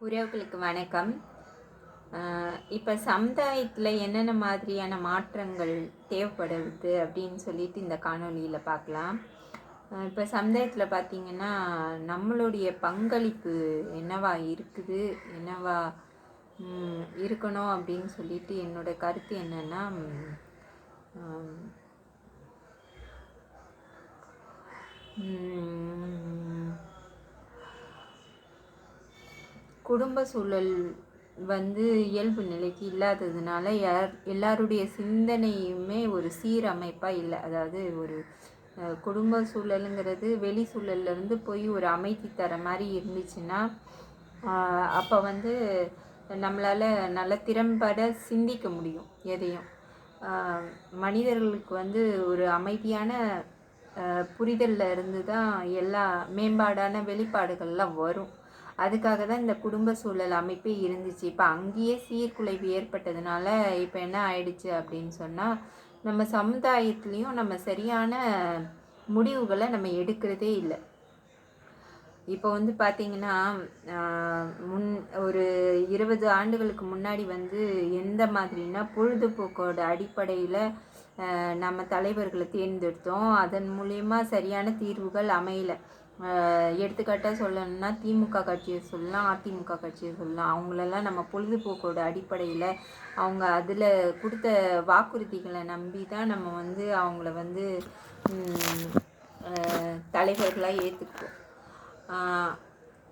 உறவுகளுக்கு வணக்கம். இப்போ சமுதாயத்தில் என்னென்ன மாதிரியான மாற்றங்கள் தேவைப்படுது அப்படின்னு சொல்லிட்டு இந்த காணொளியில் பார்க்கலாம் இப்போ சமுதாயத்தில் பார்த்திங்கன்னா நம்மளுடைய பங்களிப்பு என்னவா இருக்குது என்னவா இருக்கணும் அப்படின்னு சொல்லிட்டு என்னோட கருத்து என்னென்னா குடும்ப சூழல் வந்து இயல்பு நிலைக்கு இல்லாததுனால யார் எல்லாருடைய சிந்தனையுமே ஒரு சீரமைப்பாக இல்லை. அதாவது ஒரு குடும்ப சூழலுங்கிறது வெளி சூழல்ல இருந்து போய் ஒரு அமைதி தர மாதிரி இருந்துச்சுன்னா அப்போ வந்து நம்மளால் நல்ல திறம்பட சிந்திக்க முடியும் எதையும். மனிதர்களுக்கு வந்து ஒரு அமைதியான புரிதலில் இருந்து தான் எல்லா மேம்பாடான வெளிப்பாடுகள்லாம் வரும். அதுக்காக தான் இந்த குடும்ப சூழல் அமைப்பே இருந்துச்சு. இப்போ அங்கேயே சீர்குலைவு ஏற்பட்டதுனால இப்போ என்ன ஆயிடுச்சு அப்படின்னு சொன்னால் நம்ம சமுதாயத்துலேயும் நம்ம சரியான முடிவுகளை நம்ம எடுக்கிறதே இல்லை. இப்போ வந்து பார்த்தீங்கன்னா முன் ஒரு இருபது ஆண்டுகளுக்கு முன்னாடி வந்து எந்த மாதிரினா பொழுதுபோக்கோட அடிப்படையில் நம்ம தலைவர்களை தேர்ந்தெடுத்தோம். அதன் மூலயமா சரியான தீர்வுகள் அமையலை. எடுத்துக்காட்டாக சொல்லணும்னா திமுக கட்சியை சொல்லலாம் அதிமுக கட்சியை சொல்லலாம். அவங்களெல்லாம் நம்ம பொழுதுபோக்கோட அடிப்படையில் அவங்க அதில் கொடுத்த வாக்குறுதிகளை நம்பி தான் நம்ம வந்து அவங்கள வந்து தலைவர்களாக ஏற்றுக்குவோம்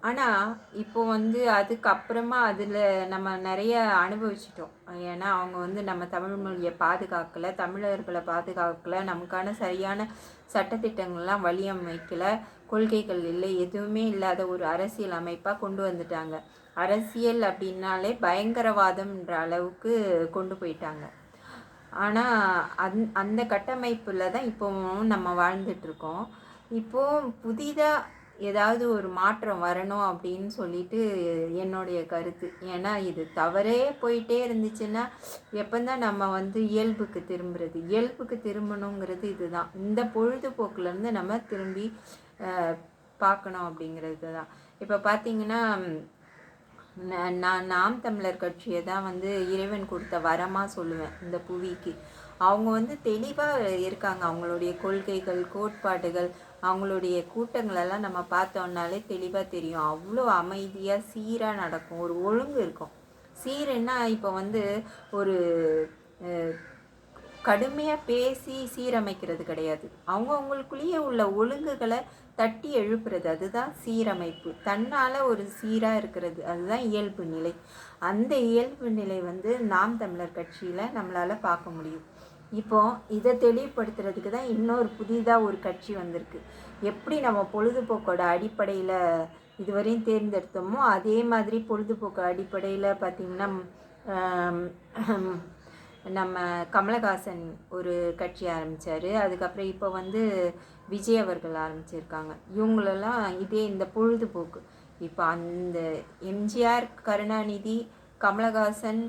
ஆனால் இப்போ வந்து அதுக்கப்புறமா அதில் நம்ம நிறைய அனுபவிச்சிட்டோம். ஏன்னா அவங்க வந்து நம்ம தமிழ் மொழியை பாதுகாக்கலை தமிழர்களை பாதுகாக்கலை நமக்கான சரியான சட்டத்திட்டங்கள்லாம் வழியமைக்கலை கொள்கைகள் இல்லை எதுவுமே இல்லாத ஒரு அரசியல் அமைப்பாக கொண்டு வந்துட்டாங்க. அரசியல் அப்படின்னாலே பயங்கரவாதம்ன்ற அளவுக்கு கொண்டு போயிட்டாங்க. ஆனால் அந் அந்த கட்டமைப்பில் தான் இப்போவும் நம்ம வாழ்ந்துட்டு இருக்கோம். புதிதாக ஏதாவது ஒரு மாற்றம் வரணும் அப்படின்னு சொல்லிட்டு என்னுடைய கருத்து. ஏன்னா இது தவறே போயிட்டே இருந்துச்சுன்னா எப்போந்தான் நம்ம வந்து இயல்புக்கு திரும்புறது? இயல்புக்கு திரும்பணுங்கிறது இதுதான். இந்த பொழுதுபோக்குலேருந்து நம்ம திரும்பி பார்க்கணும் அப்படிங்கிறது தான். இப்போ பார்த்தீங்கன்னா நான் நாம் தமிழர் கட்சியை தான் வந்து இறைவன் கொடுத்த வரமாக சொல்லுவேன் இந்த புவிக்கு. அவங்க வந்து தெளிவாக இருக்காங்க. அவங்களுடைய கொள்கைகள் கோட்பாடுகள் அவங்களுடைய கூட்டங்களெல்லாம் நம்ம பார்த்தோம்னாலே தெளிவாக தெரியும். அவ்வளோ அமைதியாக சீராக நடக்கும். ஒரு ஒழுங்கு இருக்கும். சீருன்னா இப்போ வந்து ஒரு கடுமையாக பேசி சீரமைக்கிறது கிடையாது. அவங்க அவங்களுக்குள்ளேயே உள்ள ஒழுங்குகளை தட்டி எழுப்புறது. அதுதான் சீரமைப்பு. தன்னால் ஒரு சீராக இருக்கிறது. அதுதான் இயல்பு நிலை. அந்த இயல்பு நிலை வந்து நாம் தமிழர் கட்சியில் நம்மளால் பார்க்க முடியும். இப்போ இதை தெளிவுபடுத்துறதுக்கு தான் இன்னொரு புதிதாக ஒரு கட்சி வந்திருக்கு. எப்படி நம்ம பொழுதுபோக்கோட அடிப்படையில் இதுவரையும் தேர்ந்தெடுத்தோமோ அதே மாதிரி பொழுதுபோக்கு அடிப்படையில் பார்த்திங்கன்னா நம்ம கமலஹாசன் ஒரு கட்சி ஆரம்பித்தார் அதுக்கப்புறம் இப்போ வந்து விஜய் அவர்கள் ஆரம்பிச்சிருக்காங்க. இவங்களெல்லாம் இதே இந்த பொழுதுபோக்கு. இப்போ அந்த எம்ஜிஆர் கருணாநிதி கமலஹாசன்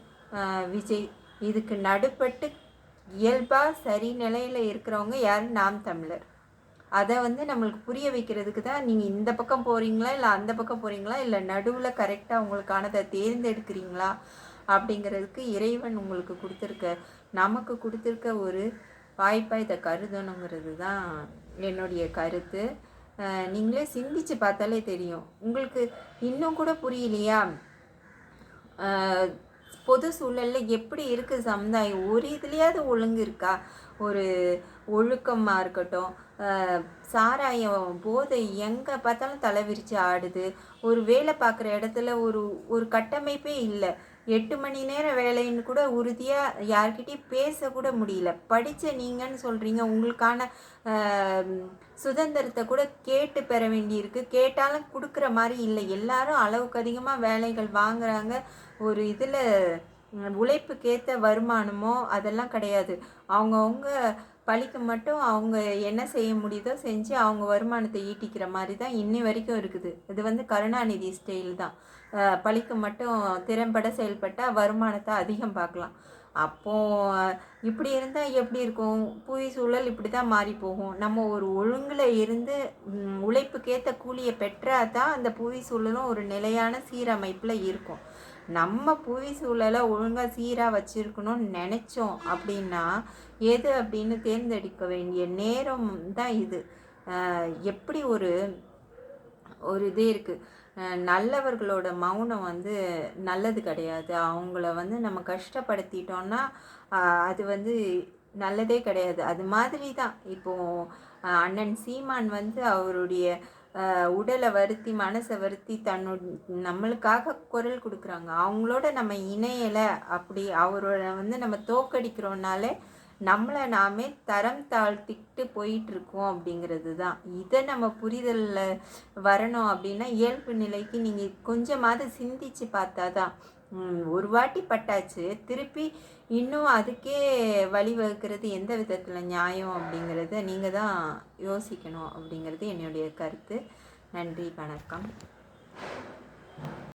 விஜய் இதுக்கு நடுப்பட்டு இயல்பாக சரி நிலையில் இருக்கிறவங்க யார்? நாம் தமிழர். அதை வந்து நம்மளுக்கு புரிய வைக்கிறதுக்கு தான் நீங்கள் இந்த பக்கம் போகிறீங்களா இல்லை அந்த பக்கம் போகிறீங்களா இல்லை நடுவில் கரெக்டாக உங்களுக்கானதை தேர்ந்தெடுக்கிறீங்களா? அப்படிங்கிறதுக்கு இறைவன் உங்களுக்கு கொடுத்துருக்க நமக்கு கொடுத்துருக்க ஒரு வாய்ப்பாக இதை கருதணுங்கிறது தான் என்னுடைய கருத்து. நீங்களே சிந்திச்சு பார்த்தாலே தெரியும். உங்களுக்கு இன்னும் கூட புரியலையா? பொது சூழலில் எப்படி இருக்குது சமுதாயம்? ஒரு இதுலேயாவது ஒழுங்கு இருக்கா? ஒரு ஒழுக்கமாக இருக்கட்டும். சாராயம் போதை எங்கே பார்த்தாலும் தலைவிரித்து ஆடுது. ஒரு வேலை பார்க்குற இடத்துல ஒரு ஒரு கட்டமைப்பே இல்லை. எட்டு மணி நேரம் வேலைன்னு கூட உறுதியாக யார்கிட்டையும் பேசக்கூட முடியல. படித்த நீங்கன்னு சொல்கிறீங்க உங்களுக்கான சுதந்திரத்தை கூட கேட்டு பெற வேண்டியிருக்கு. கேட்டாலும் கொடுக்குற மாதிரி இல்லை. எல்லாரும் அளவுக்கு அதிகமாக வேலைகள் வாங்குறாங்க. ஒரு இதில் உழைப்புக்கேற்ற வருமானமோ அதெல்லாம் கிடையாது. அவங்கவுங்க பழிக்கு மட்டும் அவங்க என்ன செய்ய முடியுதோ செஞ்சு அவங்க வருமானத்தை ஈட்டிக்கிற மாதிரி தான் இன்னி வரைக்கும் இருக்குது. இது வந்து கருணாநிதி ஸ்டைல் தான். பழிக்கு மட்டும் திறம்பட செயல்பட்டால் வருமானத்தை அதிகம் பார்க்கலாம். அப்போது இப்படி இருந்தால் எப்படி இருக்கும்? புவி சூழல் இப்படி தான் மாறி போகும். நம்ம ஒரு ஒழுங்கில் இருந்து உழைப்புக்கேற்ற கூலியை பெற்றால் தான் அந்த புவி சூழலும் ஒரு நிலையான சீரமைப்பில் இருக்கும். நம்ம புவி சூழலை ஒழுங்காக சீராக வச்சுருக்கணும்னு நினச்சோம் அப்படின்னா எது அப்படின்னு தேர்ந்தெடுக்க வேண்டிய நேரம் தான் இது. எப்படி ஒரு ஒரு இது இருக்குது நல்லவர்களோட மௌனம் வந்து நல்லது கிடையாது. அவங்கள வந்து நம்ம கஷ்டப்படுத்திட்டோம்னா அது வந்து நல்லதே கிடையாது. அது மாதிரி தான். இப்போது அண்ணன் சீமான் வந்து அவருடைய உடலை வருத்தி மனசை வருத்தி தன்னோட நம்மளுக்காக குரல் கொடுக்குறாங்க. அவங்களோட நம்ம இணையலை அப்படி அவரோட வந்து நம்ம தோக்கடிக்கிறோம்னாலே நம்மளை நாமே தரம் தாழ்த்திக்கிட்டு போயிட்டுருக்கோம் அப்படிங்கிறது தான். இதை நம்ம புரிதலில் வரணும் அப்படின்னா இயல்பு நிலைக்கு நீங்கள் கொஞ்சமாவது சிந்திச்சு பார்த்தா தான் ஒரு வாட்டி பட்டாச்சு. திருப்பி இன்னும் அதுக்கே வழிவகுக்கிறது எந்த விதத்தில் நியாயம் அப்படிங்கிறத நீங்கள் தான் யோசிக்கணும் அப்படிங்கிறது என்னுடைய கருத்து. நன்றி வணக்கம்.